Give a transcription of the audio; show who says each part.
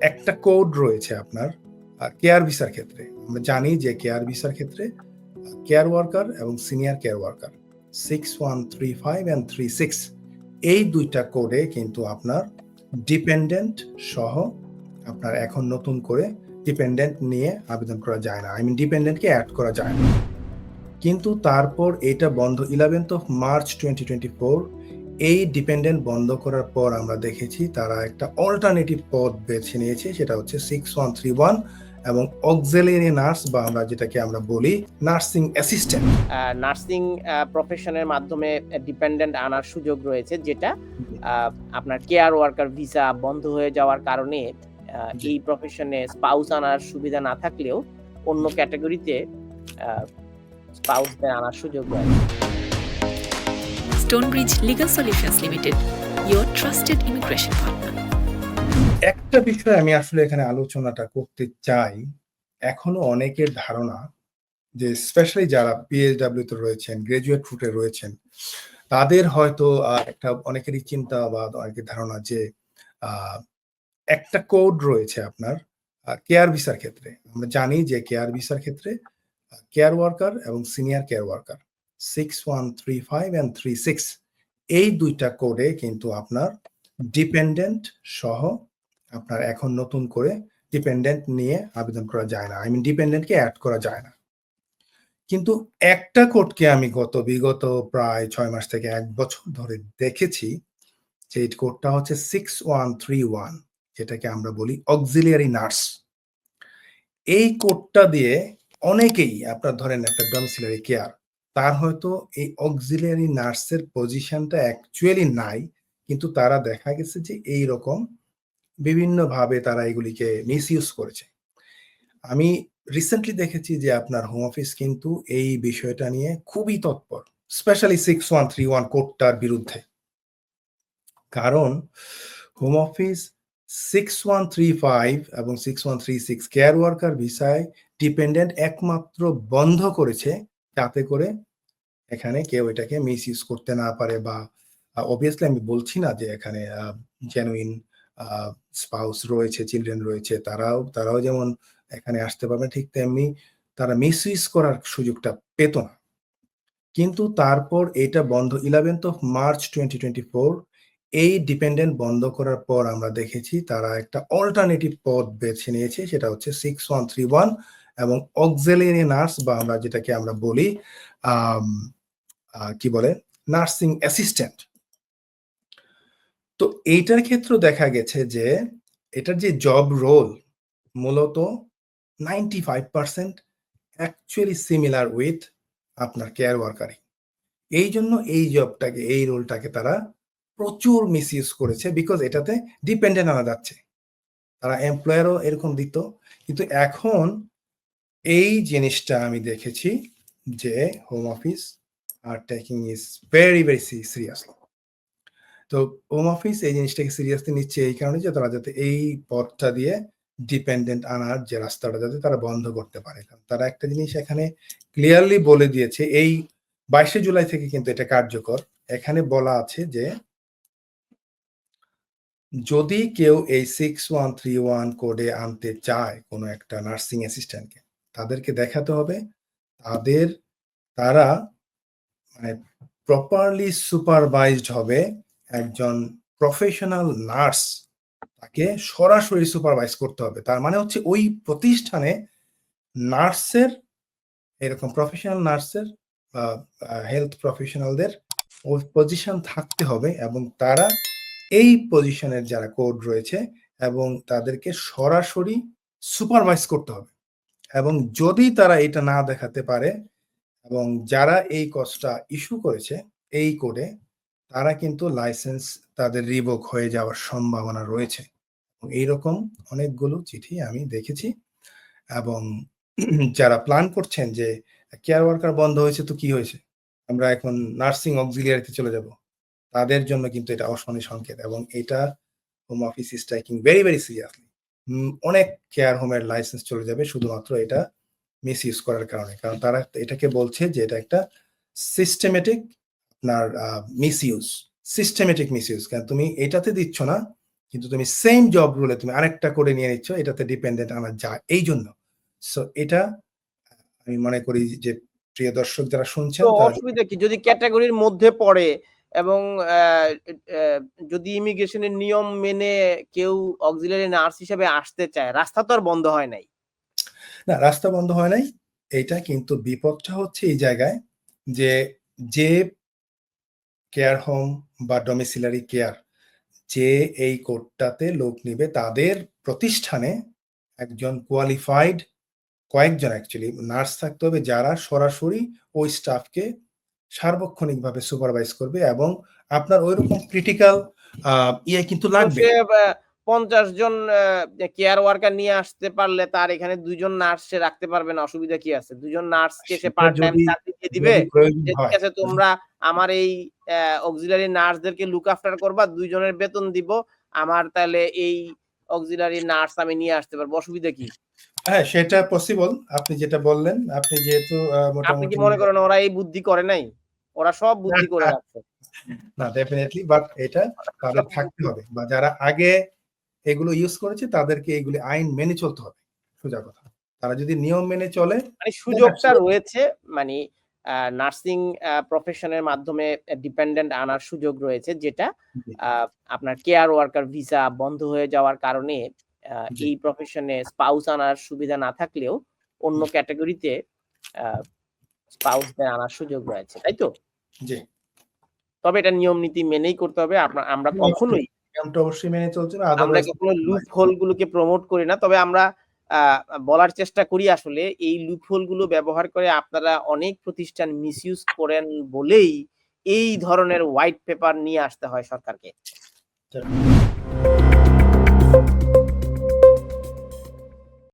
Speaker 1: একটা কোড রয়েছে আপনার কেয়ার ভিসার ক্ষেত্রে। আমরা জানি যে কেয়ার ভিসার ক্ষেত্রে কেয়ার ওয়ার্কার এবং senior care worker six one three five and three six এই দুইটা কোডে কিন্তু আপনার ডিপেন্ডেন্ট সহ আপনার এখন নতুন করে ডিপেন্ডেন্ট নিয়ে আবেদন করা যায় না। আই মিন ডিপেন্ডেন্টকে অ্যাড করা যায় না। কিন্তু তারপর এটা বন্ধ eleventh of March twenty twenty four এই ডিপেন্ডেন্ট বন্ধ করার পর আমরা দেখেছি তারা একটা অল্টারনেটিভ পদ বেছে নিয়েছে সেটা হচ্ছে সিক্স ওয়ান থ্রি ওয়ান এবং অক্সিলিয়ারি নার্স বা আমরা যেটাকে আমরা বলি নার্সিং অ্যাসিস্ট্যান্ট
Speaker 2: নার্সিং প্রফেশনের মাধ্যমে ডিপেন্ডেন্ট আনার সুযোগ রয়েছে যেটা আপনার কেয়ার ওয়ার্কার ভিসা বন্ধ হয়ে যাওয়ার কারণে এই প্রফেশনে স্পাউস আনার সুবিধা না থাকলেও অন্য ক্যাটাগরিতে স্পাউসদের আনার সুযোগ রয়েছে।
Speaker 3: Stonebridge Legal Solutions Limited, your trusted immigration partner.
Speaker 1: একটা বিষয় আমি আসলে এখানে আলোচনাটা করতে চাই এখনও অনেকের ধারণা যে স্পেশালি যারা পিএইচডাব্লিউ তে রয়েছেন গ্রাজুয়েট রুটে রয়েছেন তাদের হয়তো একটা অনেকেরই চিন্তা বা অনেকের ধারণা যে একটা কোড রয়েছে আপনার কেয়ার ভিসার ক্ষেত্রে আমরা জানি যে কেয়ার ভিসার ক্ষেত্রে কেয়ার ওয়ার্কার এবং senior care worker six one three five and three six এই দুইটা কোডে কিন্তু আপনার ডিপেন্ডেন্ট সহ আপনার এখন নতুন করে ডিপেন্ডেন্ট নিয়ে আবেদন করা যায় না। আই মিন ডিপেন্ডেন্টকে অ্যাড করা যায় না। কিন্তু একটা কোডকে আমি গত বিগত প্রায় ছয় মাস থেকে এক বছর ধরে দেখেছি যে এই কোডটা হচ্ছে সিক্স ওয়ান থ্রি ওয়ান যেটাকে আমরা বলি অক্সিলিয়ারি নার্স এই কোডটা দিয়ে অনেকেই, আপনার ধরেন একটা ডমিসিলারি কেয়ার তার হয়তো এই অক্সিলিয়ারি নার্সের পজিশনটা অ্যাকচুয়ালি নাই, কিন্তু তারা দেখা গেছে যে এই রকম বিভিন্নভাবে তারা এগুলিকে মিস ইউজ করেছে। আমি রিসেন্টলি দেখেছি যে আপনার হোম অফিস কিন্তু এই বিষয়টা নিয়ে খুবই তৎপর specially six one three one কোডটার বিরুদ্ধে। কারণ home office six one three five এবং six one three six care worker ভিসায় ডিপেন্ডেন্ট একমাত্র বন্ধ করেছে, যাতে করে এখানে কেউ এটাকে মিস ইউজ করতে না পারে বা অবভিয়াসলি আমি বলছি না যে এখানে জেনুইন স্পাউস রয়েছে চিলড্রেন রয়েছে, তারাও তারাও যেমন এখানে আসতে পারবে, ঠিক তেমনি তারা মিস ইউজ করার সুযোগটা পেত না। কিন্তু তারপর এটা বন্ধ eleventh of March twenty twenty four এই ডিপেন্ডেন্ট বন্ধ করার পর আমরা দেখেছি তারা একটা অল্টারনেটিভ পথ বেছে নিয়েছে, সেটা হচ্ছে সিক্স ওয়ান থ্রি ওয়ান এবং অক্সিলিয়ারি নার্স বা আমরা যেটাকে আমরা বলি কি বলে? Nursing assistant. তো এইটার ক্ষেত্রে দেখা গেছে যে, এটার যে জব রোল মূলত ninety five percent actually similar with আপনার কেয়ার ওয়ার্কারই। এই জন্য এই জবটাকে, এই রোলটাকে তারা প্রচুর মিস ইউজ করেছে বিকজ এটাতে ডিপেন্ডেন্ট আনা যাচ্ছে তারা এমপ্লয়ারও এরকম দিত। কিন্তু এখন এই জিনিসটা আমি দেখেছি যে, home office are taking is very very seriously তো হোম অফিস এই জিনিসটাকে সিরিয়াসলি নিচ্ছে এই কারণে যে তারা যাতে এই পথটা দিয়ে ডিপেন্ডেন্ট আনার যে রাস্তাটা যাতে তারা বন্ধ করতে পারে। তারা একটা জিনিস এখানে ক্লিয়ারলি বলে দিয়েছে, এই বাইশে জুলাই থেকে কিন্তু এটা কার্যকর। এখানে বলা আছে যে যদি কেউ এই সিক্স ওয়ান থ্রি ওয়ান কোডে আনতে চায় কোনো একটা নার্সিং অ্যাসিস্ট্যান্টকে তাদেরকে দেখাতে হবে। তাদের, তারা মানে প্রপারলি সুপারভাইজড হবে একজন প্রফেশনাল নার্স তাকে সরাসরি সুপারভাইজ করতে হবে। তার মানে হচ্ছে ওই প্রতিষ্ঠানে নার্সের, এরকম প্রফেশনাল নার্সের হেলথ প্রফেশনালদের পজিশন থাকতে হবে এবং তারা এই পজিশনের যারা কোড রয়েছে এবং তাদেরকে সরাসরি সুপারভাইজ করতে হবে। এবং যদি তারা এটা না দেখাতে পারে এবং যারা এই কজটা ইস্যু করেছে, এই কোডে তারা কিন্তু লাইসেন্স তাদের রিভোক হয়ে যাওয়ার সম্ভাবনা রয়েছে। এইরকম অনেকগুলো চিঠি আমি দেখেছি এবং যারা প্ল্যান করছেন যে কেয়ার ওয়ার্কার বন্ধ হয়েছে তো কি হয়েছে? আমরা এখন নার্সিং অক্সিলিয়ারিতে চলে যাব। তাদের জন্য কিন্তু এটা অশনি সংকেত এবং এটা home office taking very very seriously অনেক কেয়ার হোমের লাইসেন্স চলে যাবে, শুধুমাত্র এটা মিস ইউজ করার কারণে। কারণ তারা এটাকে বলছে যে এটা একটা সিস্টেমেটিক আপনার misuse systematic misuse কারণ তুমি এটাতে দিচ্ছ না কিন্তু তুমি সেম জব রুলে তুমি আরেকটা করে নিয়ে নিচ্ছ এটাতে ডিপেন্ডেন্ট আনা যায় এই জন্য। সো এটা আমি মনে করি যে প্রিয় দর্শক যারা শুনছেন
Speaker 2: তো অসুবিধা কি? যদি ক্যাটাগরির মধ্যে পড়ে এবং যদি ইমিগ্রেশনের নিয়ম মেনে কেউ অক্সিলারি নার্স হিসেবে আসতে চায় রাস্তা তো আর বন্ধ হয় নাই।
Speaker 1: না, রাস্তা বন্ধ হয় নাই। এটা কিন্তু বিপদটা হচ্ছে এই জায়গায় যে যে কেয়ার হোম বা ডোমিসিলারি কেয়ার যে এই কোডটাতে লোক নিবে, তাদের প্রতিষ্ঠানে একজন কোয়ালিফাইড কয়েকজন অ্যাকচুয়ালি নার্স থাকতে হবে যারা সরাসরি ওই স্টাফকে সার্বক্ষণিকভাবে সুপারভাইজ করবে এবং আপনার ওইরকম ক্রিটিক্যাল ইয়ে কিন্তু লাগবে।
Speaker 2: পঞ্চাশ জন কেয়ার ওয়ার্কার নিয়ে আসতে পারলে তার এখানে দুইজন নার্স সে রাখতে পারবে না অসুবিধা কি আছে? দুজন নার্সকে সে পার্ট টাইম চাকরি দিয়ে দিবে ঠিক আছে তোমরা আমার এই অক্সিলারি নার্সদেরকে লুক আফটার করবা দুইজনের বেতন দিব আমার তাহলে এই অক্সিলারি নার্স আমি নিয়ে আসতে পারব অসুবিধা কি?
Speaker 1: হ্যাঁ সেটা পসিবল আপনি যেটা বললেন আপনি যেহেতু
Speaker 2: আপনি কি মনে করেন ওরা এই বুদ্ধি করে নাই? ওরা সব বুদ্ধি করে রাখছে।
Speaker 1: না ডেফিনেটলি বাট এটা তাদের থাকতে হবে বা যারা আগে এগুলো ইউজ করেছে তাদেরকে এগুলি আইন মেনে চলতে হবে। সোজা কথা। তারা যদি নিয়ম মেনে চলে
Speaker 2: মানে সুযোগটা রয়েছে মানে নার্সিং প্রফেশনের মাধ্যমে ডিপেন্ডেন্ট আনার সুযোগ রয়েছে যেটা আপনার কেয়ার ওয়ার্কার ভিসা বন্ধ হয়ে যাওয়ার কারণে এই প্রফেশনে স্পাউস আনার সুবিধা না থাকলেও অন্য ক্যাটাগরিতে স্পাউসদের আনার সুযোগ রয়েছে তাই তো?
Speaker 1: জি।
Speaker 2: তবে এটা নিয়ম নীতি মেনেই করতে হবে আমরা কখনোই
Speaker 1: নিয়মটা অবশ্যই মেনে চলছে
Speaker 2: আমরা কখনো লুপ হোল গুলোকে প্রমোট করি না তবে আমরা আহ, বলার চেষ্টা করি আসলে এই লুপ হোলগুলো ব্যবহার করে আপনারা অনেক প্রতিষ্ঠান মিসইউজ করেন বলেই এই ধরনের হোয়াইট পেপার নিয়ে আসতে হয় সরকারকে।